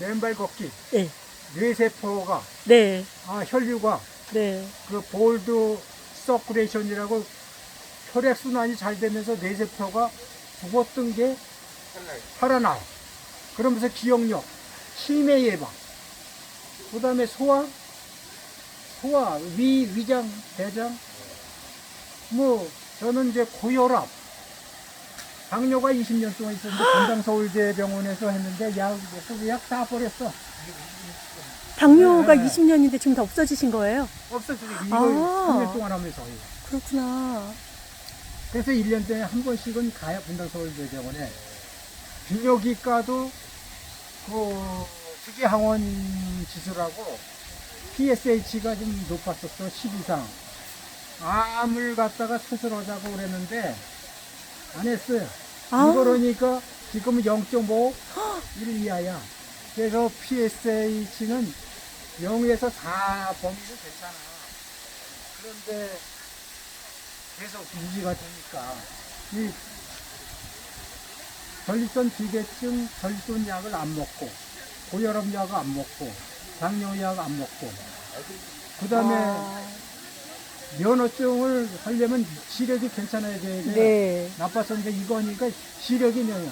맨발 걷기, 네. 뇌세포가, 네. 아, 혈류가, 네. 그 볼드 서쿠레이션이라고 혈액 순환이 잘 되면서 뇌세포가 죽었던 게 살아나요. 그러면서 기억력, 치매 예방, 그 다음에 소화, 소화, 위, 위장, 대장, 뭐, 저는 이제 고혈압, 당뇨가 20년 동안 있었는데, 건강 서울대병원에서 했는데, 약, 약다 버렸어. 당뇨가 네. 20년인데 지금 다 없어지신 거예요? 없었어. 이거 아. 3년 동안 하면서. 그렇구나. 그래서 1년에 한 번씩은 가야 분당 서울대병원에 비뇨기과도 그 특이항원 지수라고 PSH가 좀 높았었어 10 이상 암을 갖다가 수술하자고 그랬는데 안 했어요. 아. 그러니까 지금 은 0.5 1 이하야. 그래서 PSH는 0에서 4 범위는 괜찮아. 그런데 계속 유지가 되니까 이 전립선 비대증 전립선 약을 안 먹고 고혈압 약을 안 먹고 당뇨 약안 먹고 그 다음에 아, 면허증을 하려면 시력이 괜찮아야 돼. 네. 나빴었는데 이거 하니까 시력이 면허.